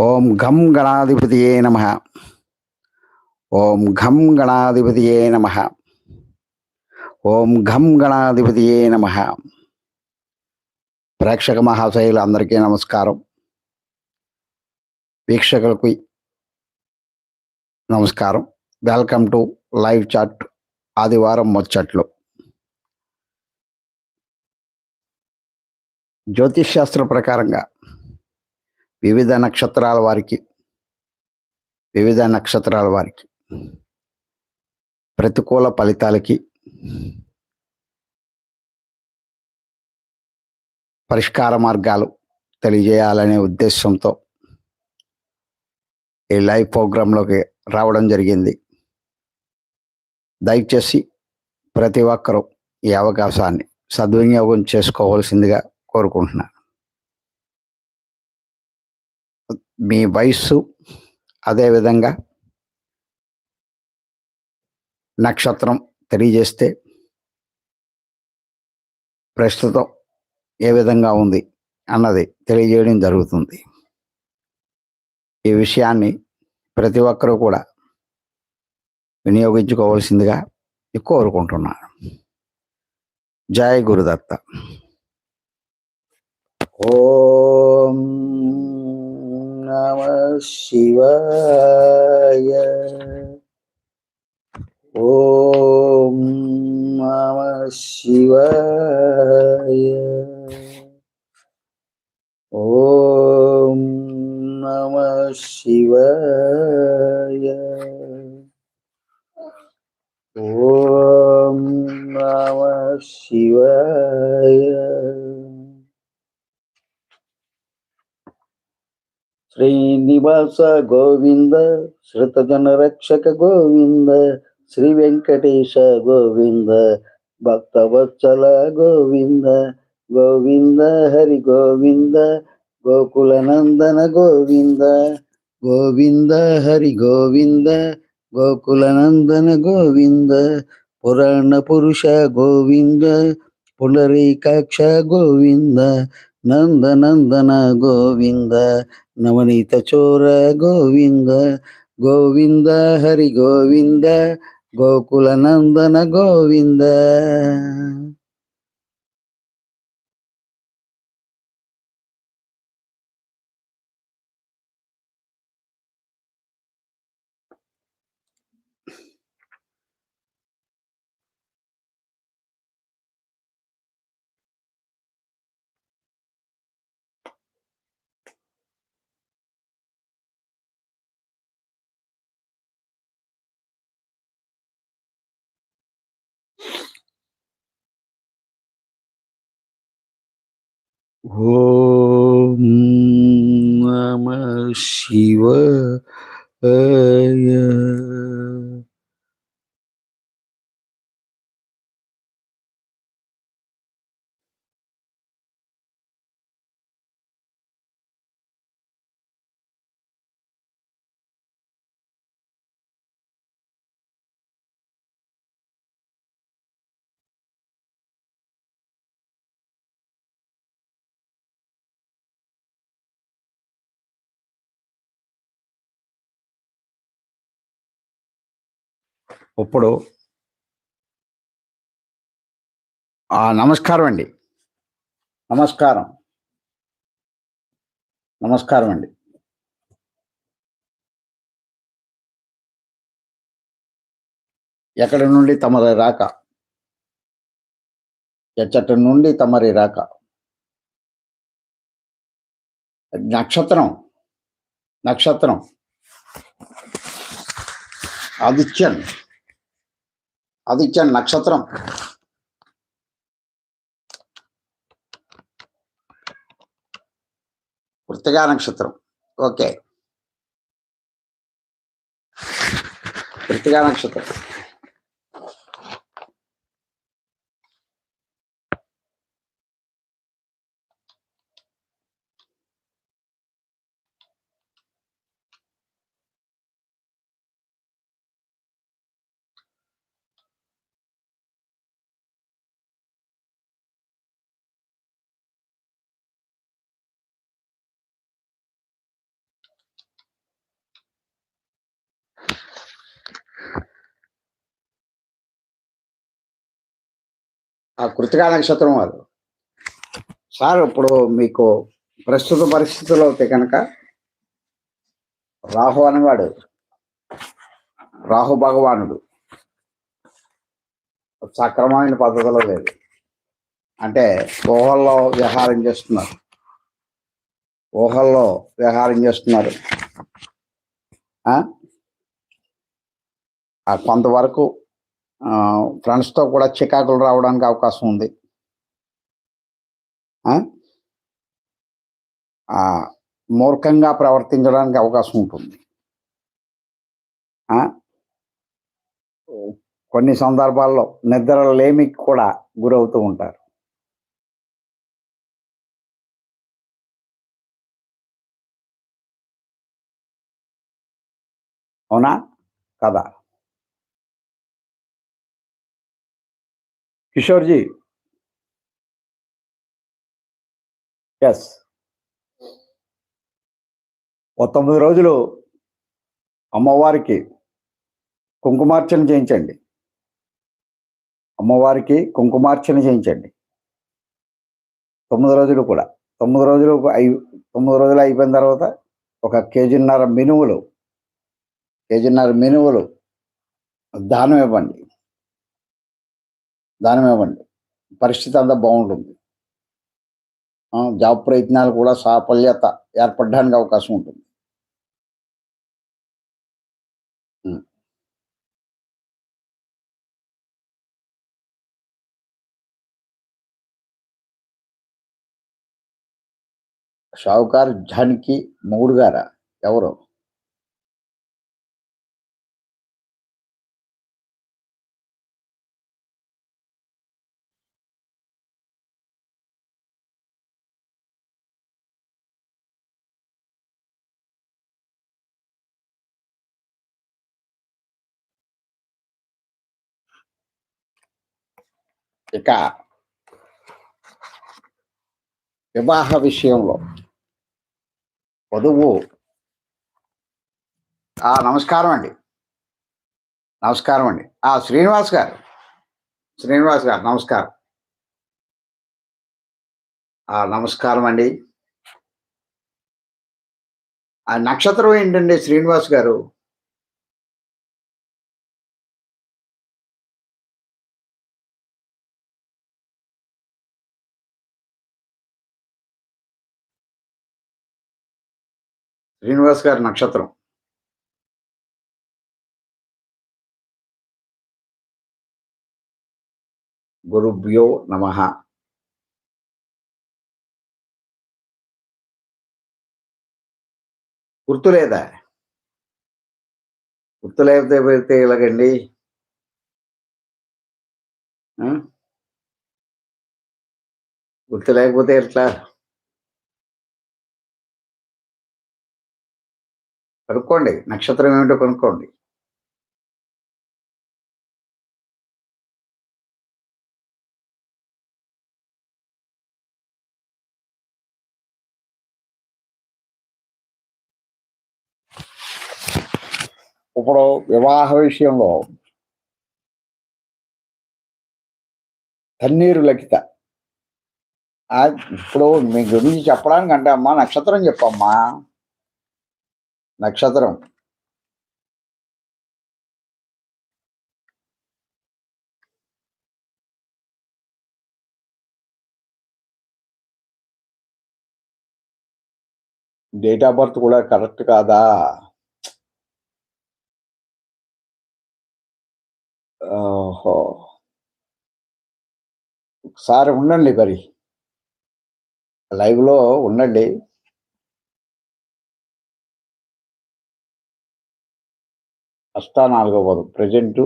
ఓం ఘం గణాధిపతియే నమ. ఓం ఘం గణాధిపతియే నమ. ఓం ఘం గణాధిపతియే నమ. ప్రేక్షక మహాశైలు అందరికీ నమస్కారం. వీక్షకులకు నమస్కారం. వెల్కమ్ టు లైవ్ చాట్ ఆదివారం ముచ్చట్లు. జ్యోతిష్ శాస్త్ర ప్రకారంగా వివిధ నక్షత్రాల వారికి వివిధ నక్షత్రాల వారికి ప్రతికూల ఫలితాలకి పరిష్కార మార్గాలు తెలియజేయాలనే ఉద్దేశంతో ఈ లైవ్ ప్రోగ్రాంలోకి రావడం జరిగింది. దయచేసి ప్రతి ఒక్కరూ ఈ అవకాశాన్ని సద్వినియోగం చేసుకోవాల్సిందిగా కోరుకుంటున్నాను. మీ వయస్సు అదేవిధంగా నక్షత్రం తెలియజేస్తే ప్రస్తుతం ఏ విధంగా ఉంది అన్నది తెలియజేయడం జరుగుతుంది. ఈ విషయాన్ని ప్రతి ఒక్కరూ కూడా వినియోగించుకోవాల్సిందిగా కోరుకుంటున్నాను. జయ గురుదత్త. ఓ నమ శ్రీనివాస గోవింద శ్రుతజన రక్షక గోవింద శ్రీ వెంకటేశ గోవింద భక్తవత్సల గోవింద గోవింద హరి గోవింద గోకుల నందన గోవింద గోవింద హరి గోవింద గోకుల నందన గోవింద పురాణ పురుష గోవింద పునరీకాక్ష గోవింద నందనందన గోవింద నవనీత చోర గోవింద గోవింద హరి గోవింద గోకుల నందన గోవింద ఓం నమ శివాయ ఇప్పుడు ఆ నమస్కారం అండి. నమస్కారం. నమస్కారం అండి. ఎక్కడి నుండి తమరి రాక? ఎచ్చటి నుండి తమరి రాక? నక్షత్రం. నక్షత్రం. ఆదిత్యన్ ఆదిత్యన్ నక్షత్రం. వృత్తిగా నక్షత్రం. ఓకే. వృత్తిగా నక్షత్రం. ఆ కృతికా నక్షత్రం వారు సార్ ఇప్పుడు మీకు ప్రస్తుత పరిస్థితుల్లో అయితే కనుక రాహు అనేవాడు రాహు భగవానుడు. సక్రమమైన పద్ధతిలో లేదు. అంటే ఊహల్లో విహారం చేస్తున్నారు. ఊహల్లో విహారం చేస్తున్నారు. కొంతవరకు ఫ్రెండ్స్తో కూడా చికాకులు రావడానికి అవకాశం ఉంది. మూర్ఖంగా ప్రవర్తించడానికి అవకాశం ఉంటుంది. కొన్ని సందర్భాల్లో నిద్ర లేమికి కూడా గురవుతూ ఉంటారు. అవునా? కదా. కిషోర్జీ. ఎస్ ఓ తొమ్మిది రోజులు అమ్మవారికి కుంకుమార్చన చేయించండి. అమ్మవారికి కుంకుమార్చన చేయించండి. తొమ్మిది రోజులు కూడా. తొమ్మిది రోజులు అయి తొమ్మిది రోజులు అయిపోయిన తర్వాత ఒక కేజీన్నర మినువులు కేజీన్నర మినువులు దానం ఇవ్వండి. దానం ఇవ్వండి పరిస్థితి అంతా బాగుంటుంది. జాబ్ ప్రయత్నాలు కూడా సాఫల్యత ఏర్పడడానికి అవకాశం ఉంటుంది. షావుకార్ జాన్కి మొగుడు గారా ఎవరు? ఇక వివాహ విషయంలో వధువు నమస్కారం అండి. నమస్కారం అండి. ఆ శ్రీనివాస్ గారు. శ్రీనివాస్ గారు నమస్కారం. ఆ నమస్కారం అండి. ఆ నక్షత్రం ఏంటండి శ్రీనివాస్ గారు? శ్రీనివాస్ గారి నక్షత్రం. గురుభ్యో నమ. గుర్తులేదా గుర్తులేకపోతే పెడితే ఇలాగండి గుర్తు లేకపోతే ఎట్లా? కనుక్కోండి. నక్షత్రం ఏమిటో కనుక్కోండి. ఇప్పుడు వివాహ విషయంలో తన్నీరు లకిత. ఆ, ఇప్పుడు మీ గురించి చెప్పడానికి అంటే అమ్మా నక్షత్రం చెప్పమ్మా. నక్షత్రం. డేట్ ఆఫ్ బర్త్ కూడా కరెక్ట్ కాదా? ఓహో. ఒకసారి ఉండండి మరి. లైవ్లో ఉండండి. అష్టా నాలుగో పదం. ప్రజెంట్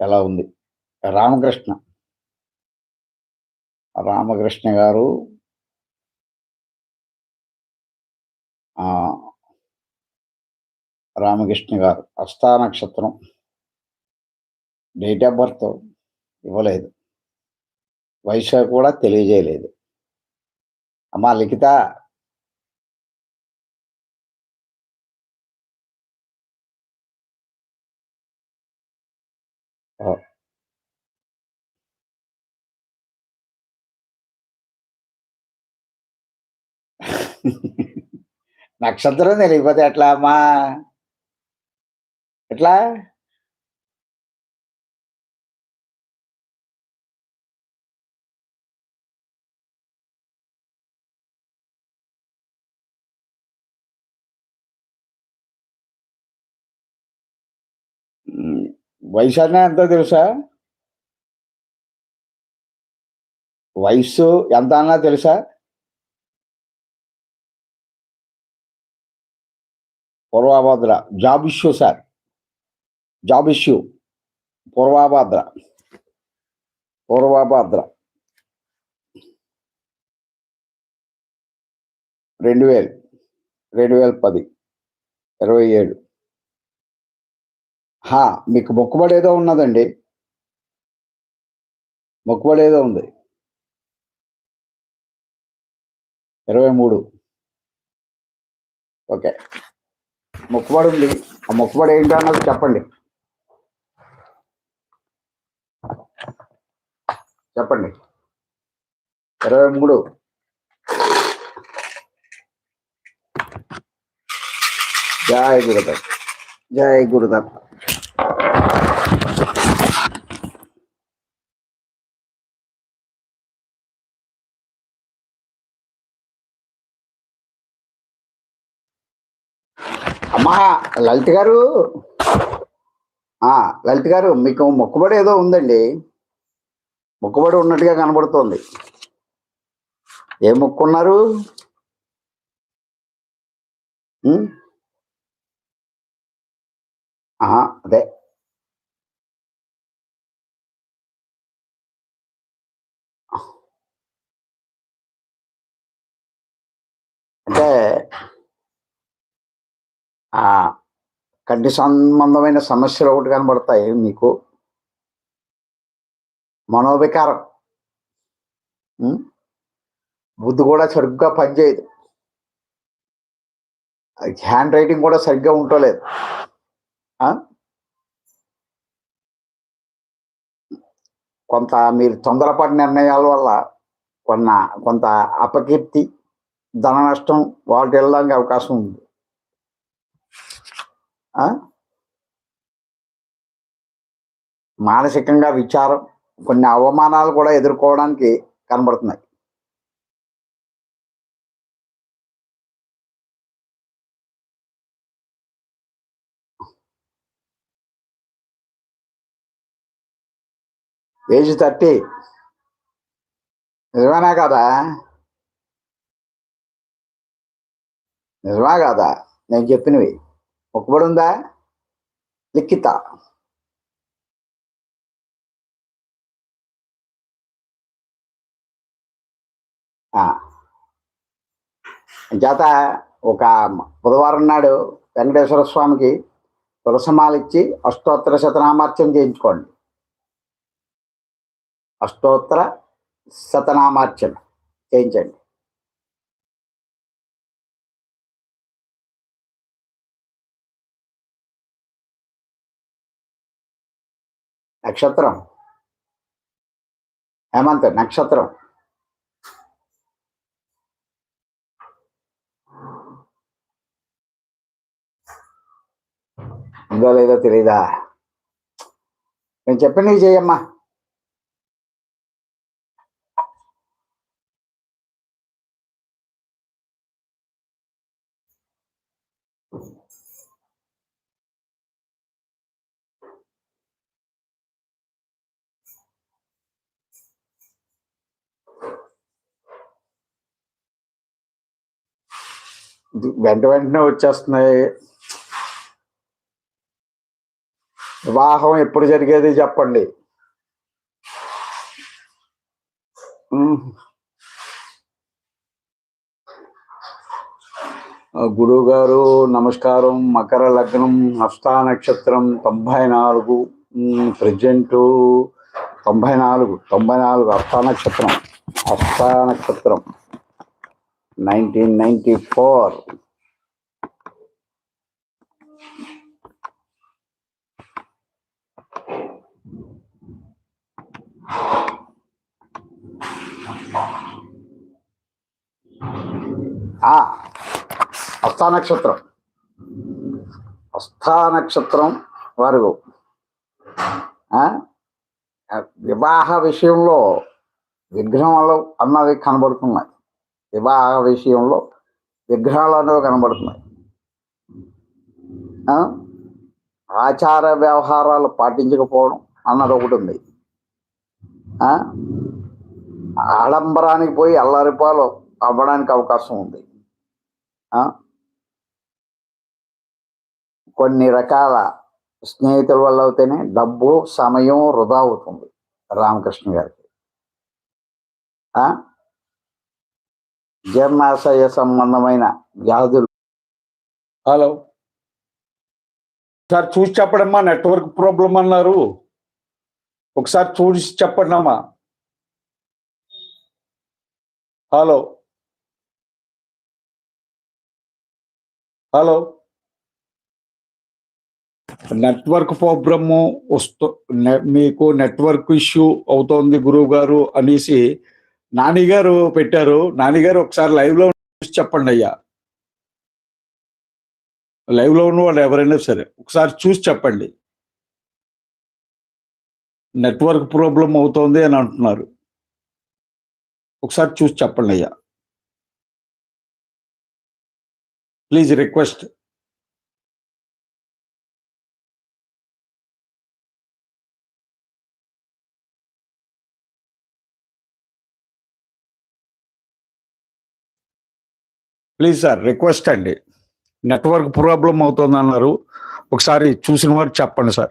ఎలా ఉంది? రామకృష్ణ. రామకృష్ణ గారు రామకృష్ణ గారు అష్టా నక్షత్రం డేట్ ఆఫ్ బర్త్ ఇవ్వలేదు. వయసు కూడా తెలియజేయలేదు. అమ్మా లిఖిత నక్షత్రం తెలియకపోతే ఎట్లా అమ్మా? ఎట్లా? వయసు అన్నా ఎంతో తెలుసా? వయస్సు ఎంత అన్నా తెలుసా? Purvabhadra. Job issue sir. Job issue Purvabhadra. Purvabhadra. రెండు వేలు రెండు వేల పది. ఇరవై ఏడు. హా మీకు మొక్కుబడి ఏదో ఉన్నదండి. మొక్కుబడి ఏదో ఉంది. ఇరవై మూడు. ఓకే. మొక్కుబడి ఉంది ఆ మొక్కుబడి ఏంటి అన్నది చెప్పండి. చెప్పండి. ఇరవై మూడు. జయ గురుదత్. జయ గురుదత్. అమ్మా లలిత్ గారు. లలిత్ గారు మీకు మొక్కుబడి ఏదో ఉందండి. మొక్కుబడి ఉన్నట్టుగా కనబడుతోంది. ఏం మొక్కున్నారు? అదే. అంటే కంటి సంబంధమైన సమస్యలు ఒకటి కనబడతాయి మీకు. మనోవికారం. బుద్ధి కూడా సరిగ్గా పనిచేయదు. హ్యాండ్ రైటింగ్ కూడా సరిగ్గా ఉండలేదు కొంత మీరు తొందరపాటు నిర్ణయాల వల్ల కొన్న కొంత అపకీర్తి ధన నష్టం వాళ్ళకి వెళ్ళడానికి అవకాశం ఉంది. మానసికంగా విచారం కొన్ని అవమానాలు కూడా ఎదుర్కోవడానికి కనబడుతున్నాయి. Age thirty. నిజమేనా కదా? నిజమా కాదా? నేను చెప్పినవి. మొక్కుబడి ఉందా లిఖిత చేత ఒక బుధవారం నాడు వెంకటేశ్వర స్వామికి తులసమాల ఇచ్చి అష్టోత్తర శతనామార్చన చేయించుకోండి. అష్టోత్తర శతనామార్చన చేయించండి. నక్షత్రం. హేమంత్ నక్షత్రం. ఉందో లేదో తెలీదా? నేను చెప్పినవి చేయమ్మా. వెంట వెంటనే వచ్చేస్తున్నాయి. వివాహం ఎప్పుడు జరిగేది చెప్పండి. గురువు గారు నమస్కారం. మకర లగ్నం హస్తా నక్షత్రం తొంభై నాలుగు ప్రజెంటు తొంభై నాలుగు తొంభై నాలుగు హస్తా నక్షత్రం హస్తా నక్షత్రం. Nineteen ninety four. ఆ, హస్తా నక్షత్రం. హస్తా నక్షత్రం వారు ఆ, వివాహ విషయంలో విగ్రహాలు అన్నవి కనబడుతున్నాయి. వివాహ విషయంలో విగ్రహాలు అనేవి కనబడుతున్నాయి. ఆ, ఆచార వ్యవహారాలు పాటించకపోవడం అన్నది ఒకటి ఉంది. ఆ, ఆడంబరానికి పోయి అల్లరిపాలు అవ్వడానికి అవకాశం ఉంది. ఆ, కొన్ని రకాల స్నేహితుల వల్ల అయితేనే డబ్బు సమయం వృధా అవుతుంది రామకృష్ణ గారికి. ఆ? జీర్ణాశయ సంబంధమైన వ్యాధులు. హలో సార్ చూసి చెప్పడమ్మా నెట్వర్క్ ప్రాబ్లం అన్నారు. ఒకసారి చూసి చెప్పండి అమ్మా హలో హలో నెట్వర్క్ ప్రాబ్లము వస్తు మీకు నెట్వర్క్ ఇష్యూ అవుతోంది గురువు గారు అనేసి నానిగారు పెట్టారు. నానిగారు ఒకసారి లైవ్లో చూసి చెప్పండి అయ్యా. లైవ్లో ఉన్న వాళ్ళు ఎవరైనా సరే ఒకసారి చూసి చెప్పండి. నెట్వర్క్ ప్రాబ్లం అవుతోంది అని అంటున్నారు. ఒకసారి చూసి చెప్పండి అయ్యా. Please request please sir request అండి. నెట్వర్క్ ప్రాబ్లం అవుతుంది అన్నారు ఒకసారి చూసిన వారు చెప్పండి సార్.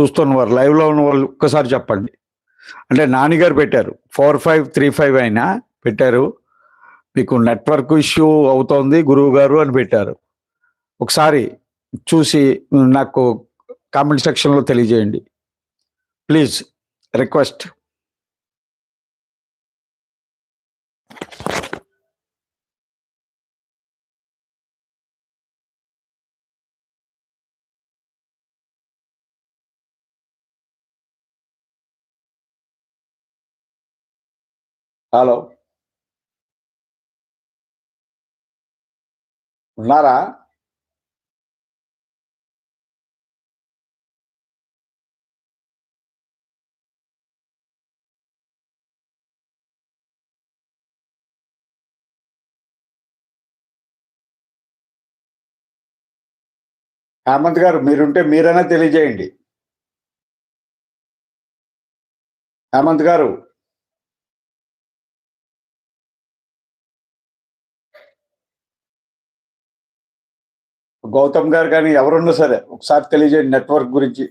చూస్తున్న వారు లైవ్లో ఉన్న వాళ్ళు ఒక్కసారి చెప్పండి. అంటే నాన్నగారు పెట్టారు. ఫోర్ ఫైవ్ త్రీ ఫైవ్ అయినా పెట్టారు. మీకు నెట్వర్క్ ఇష్యూ అవుతోంది గురువు గారు అని పెట్టారు. ఒకసారి చూసి నాకు కామెంట్ సెక్షన్లో తెలియజేయండి. Please request. హలో. ఉన్నారా? హేమంత్ గారు మీరుంటే మీరైనా తెలియజేయండి. హేమంత్ గారు గౌతమ్ గారు కానీ ఎవరున్నా సరే ఒకసారి తెలియజేయండి నెట్వర్క్ గురించి.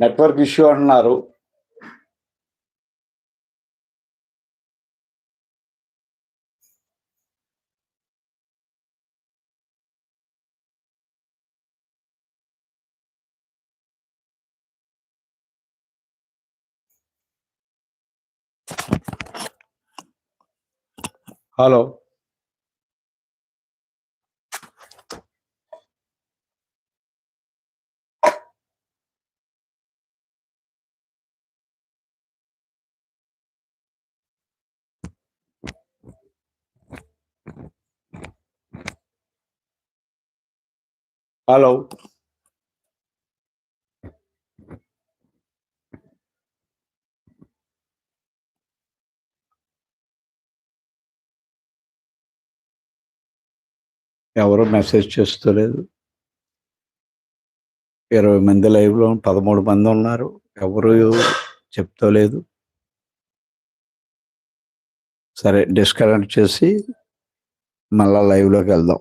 నెట్వర్క్ ఇష్యూ అంటున్నారు. హలో. హలో ఎవరు మెసేజ్ చేస్తలేదు. ఇరవై మంది లైవ్లో పదమూడు మంది ఉన్నారు. ఎవరు చెప్తలేదు. సరే డిస్కనెక్ట్ చేసి మళ్ళా లైవ్లోకి వెళ్దాం.